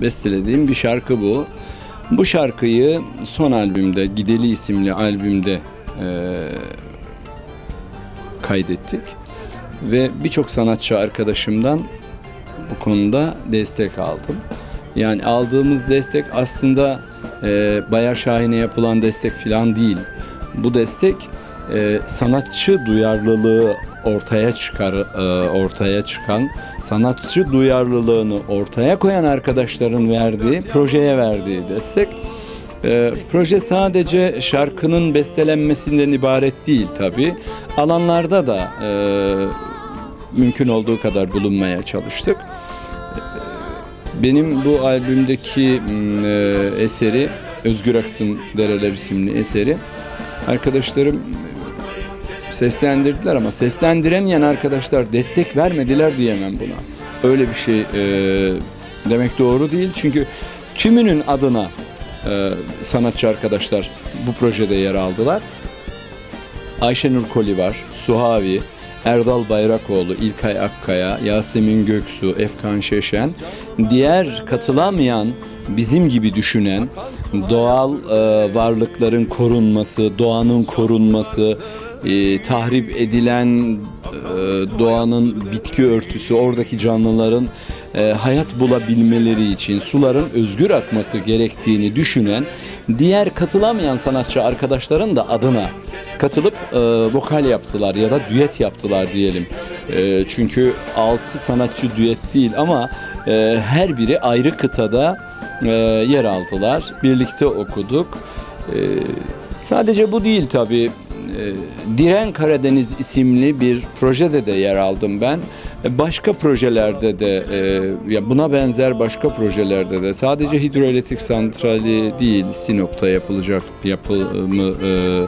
bestelediğim bir şarkı bu. Bu şarkıyı son albümde, Gideli isimli albümde e, kaydettik. Ve birçok sanatçı arkadaşımdan bu konuda destek aldım. Yani aldığımız destek aslında e, Bayar Şahin'e yapılan destek falan değil. Bu destek e, sanatçı duyarlılığı ortaya çıkar e, ortaya çıkan sanatçı duyarlılığını ortaya koyan arkadaşların verdiği projeye verdiği destek. E, proje sadece şarkının bestelenmesinden ibaret değil tabi. Alanlarda da e, mümkün olduğu kadar bulunmaya çalıştık. Benim bu albümdeki eseri Özgür Aksın Dereler isimli eseri arkadaşlarım seslendirdiler ama seslendiremeyen arkadaşlar destek vermediler diyemem buna. Öyle bir şey e, demek doğru değil çünkü tümünün adına e, sanatçı arkadaşlar bu projede yer aldılar. Ayşenur Koli var, Suhavi, Erdal Bayrakoğlu, İlkay Akkaya, Yasemin Göksu, Efkan Şeşen, diğer katılamayan bizim gibi düşünen doğal e, varlıkların korunması, doğanın korunması, e, tahrip edilen e, doğanın bitki örtüsü, oradaki canlıların e, hayat bulabilmeleri için suların özgür akması gerektiğini düşünen diğer katılamayan sanatçı arkadaşların da adına katılıp e, vokal yaptılar ya da düet yaptılar diyelim. E, çünkü altı sanatçı düet değil ama e, her biri ayrı kıtada e, yer aldılar. Birlikte okuduk. E, sadece bu değil tabii. E, Diren Karadeniz isimli bir projede de yer aldım ben. E, Başka projelerde de e, ya buna benzer başka projelerde de sadece hidroelektrik santrali değil Sinop'ta yapılacak yapımı e, e,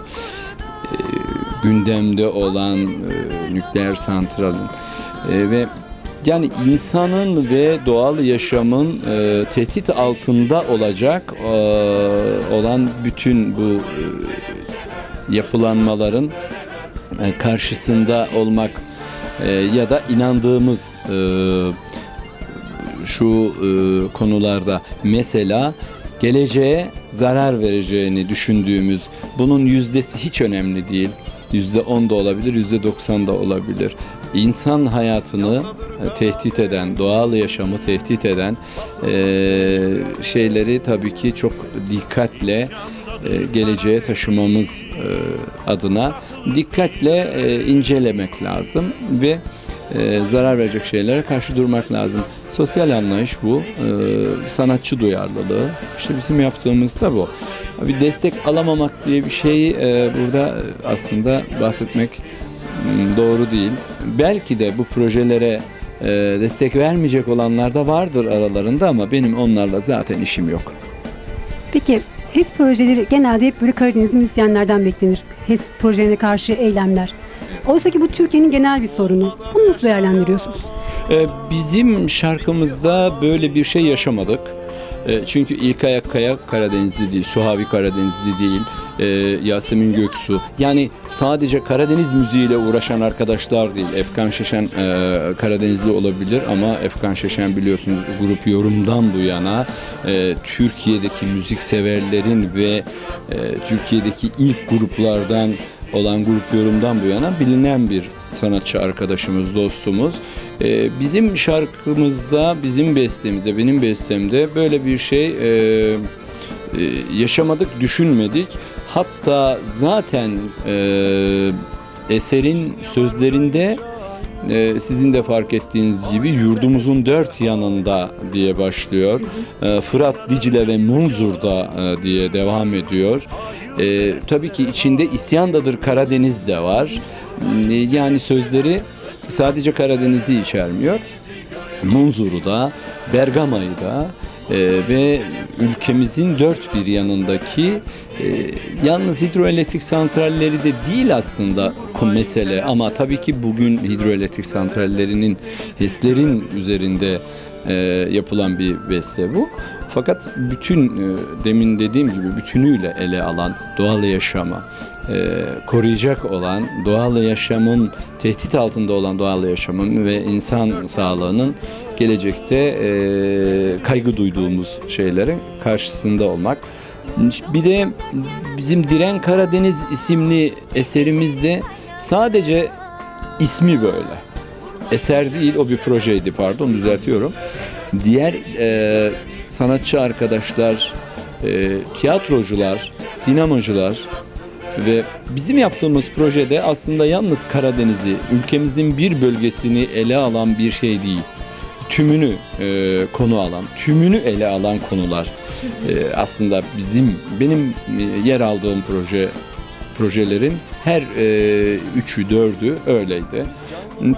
gündemde olan nükleer santralin ve yani insanın ve doğal yaşamın e, tehdit altında olacak e, olan bütün bu yapılanmaların e, karşısında olmak e, ya da inandığımız e, şu konularda mesela geleceğe zarar vereceğini düşündüğümüz bunun yüzdesi hiç önemli değil. Yüzde on da olabilir, yüzde doksan da olabilir. İnsan hayatını tehdit eden, doğal yaşamı tehdit eden şeyleri tabii ki çok dikkatle geleceğe taşımamız e, adına dikkatle e, incelemek lazım ve e, zarar verecek şeylere karşı durmak lazım. Sosyal anlayış bu, e, sanatçı duyarlılığı. İşte bizim yaptığımız da bu. Bir destek alamamak diye bir şeyi e, burada aslında bahsetmek m, doğru değil. Belki de bu projelere e, destek vermeyecek olanlar da vardır aralarında ama benim onlarla zaten işim yok. Peki HES projeleri genelde hep böyle Karadeniz müzisyenlerden beklenir. HES projelerine karşı eylemler. Oysa ki bu Türkiye'nin genel bir sorunu. Bunu nasıl değerlendiriyorsunuz? Ee, Bizim şarkımızda böyle bir şey yaşamadık. Ee, Çünkü İlkay Akkaya Karadenizli değil, Suhavi Karadenizli değil, ee, Yasemin Göksu. Yani sadece Karadeniz müziğiyle uğraşan arkadaşlar değil. Efkan Şeşen e, Karadenizli olabilir ama Efkan Şeşen biliyorsunuz grup yorumdan bu yana e, Türkiye'deki müzik severlerin ve e, Türkiye'deki ilk gruplardan olan grup yorumdan bu yana bilinen bir sanatçı arkadaşımız, dostumuz. Ee, bizim şarkımızda, bizim bestemizde, benim bestemde böyle bir şey e, e, yaşamadık, düşünmedik. Hatta zaten e, eserin sözlerinde e, sizin de fark ettiğiniz gibi yurdumuzun dört yanında diye başlıyor. E, Fırat, Dicle ve Munzur'da e, diye devam ediyor. E, tabii ki içinde İsyandadır Karadeniz de var. E, yani sözleri sadece Karadeniz'i içermiyor. Munzur'u da, Bergama'yı da e, ve ülkemizin dört bir yanındaki e, yalnız hidroelektrik santralleri de değil aslında mesele ama tabii ki bugün hidroelektrik santrallerinin HES'lerin üzerinde e, yapılan bir beste bu. Fakat bütün e, demin dediğim gibi bütünüyle ele alan doğal yaşama, e, koruyacak olan doğal yaşamın tehdit altında olan doğal yaşamın ve insan sağlığının gelecekte e, kaygı duyduğumuz şeylerin karşısında olmak. Bir de bizim Diren Karadeniz isimli eserimizde sadece ismi böyle. Eser değil o bir projeydi pardon düzeltiyorum. Diğer e, sanatçı arkadaşlar, e, tiyatrocular, sinemacılar ve bizim yaptığımız projede aslında yalnız Karadeniz'i, ülkemizin bir bölgesini ele alan bir şey değil. Tümünü e, konu alan, tümünü ele alan konular. E, aslında bizim, benim e, yer aldığım proje projelerin her e, üçü, dördü öyleydi.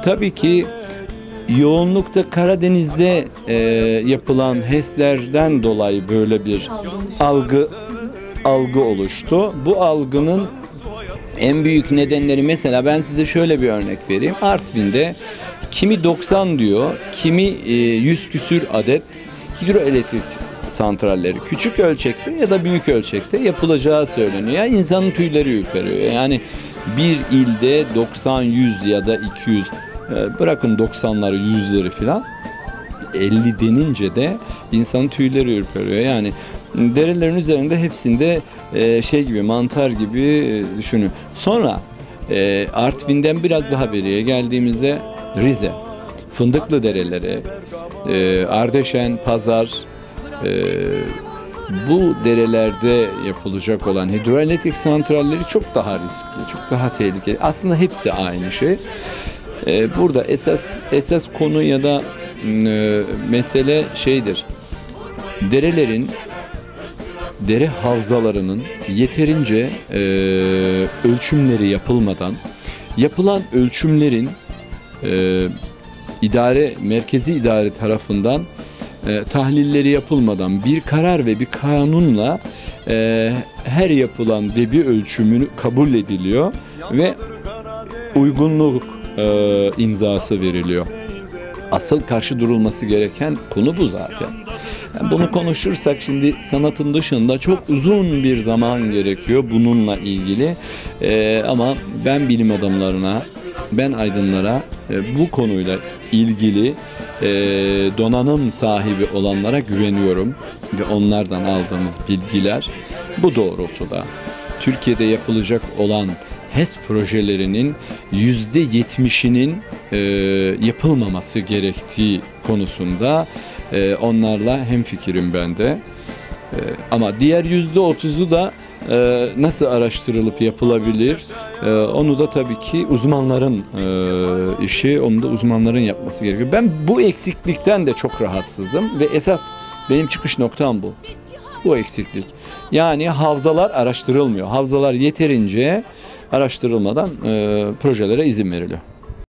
Tabii ki yoğunlukta Karadeniz'de e, yapılan HES'lerden dolayı böyle bir algı algı oluştu. Bu algının en büyük nedenleri mesela ben size şöyle bir örnek vereyim. Artvin'de kimi 90 diyor, kimi e, 100 küsür adet hidroelektrik santralleri küçük ölçekte ya da büyük ölçekte yapılacağı söyleniyor. Yani insanın tüyleri ürperiyor. Yani bir ilde 90, 100 ya da 200 e, bırakın 90'ları 100'leri filan 50 denince de insanın tüyleri ürperiyor. Yani derelerin üzerinde hepsinde e, şey gibi mantar gibi e, düşünün. Sonra Artvin'den biraz daha beriye geldiğimizde Rize, Fındıklı dereleri, Ardeşen, Pazar, e, bu derelerde yapılacak olan hidroelektrik santralleri çok daha riskli, çok daha tehlikeli. Aslında hepsi aynı şey. E, burada esas esas konu ya da e, mesele şeydir. Derelerin dere havzalarının yeterince e, ölçümleri yapılmadan yapılan ölçümlerin e, idare merkezi idare tarafından e, tahlilleri yapılmadan bir karar ve bir kanunla e, her yapılan debi ölçümünü kabul ediliyor ve uygunluk e, imzası veriliyor. Asıl karşı durulması gereken konu bu zaten. Yani bunu konuşursak şimdi sanatın dışında çok uzun bir zaman gerekiyor bununla ilgili. E, ama ben bilim adamlarına, ben aydınlara e, bu konuyla ilgili e, donanım sahibi olanlara güveniyorum ve onlardan aldığımız bilgiler bu doğrultuda. Türkiye'de yapılacak olan HES projelerinin yüzde yetmişinin e, yapılmaması gerektiği konusunda e, onlarla hemfikirim ben de. E, ama diğer yüzde otuzu da e, nasıl araştırılıp yapılabilir? E, onu da tabii ki uzmanların e, işi, onu da uzmanların yapması gerekiyor. Ben bu eksiklikten de çok rahatsızım ve esas benim çıkış noktam bu. Bu eksiklik. Yani havzalar araştırılmıyor. Havzalar yeterince araştırılmadan e, projelere izin veriliyor.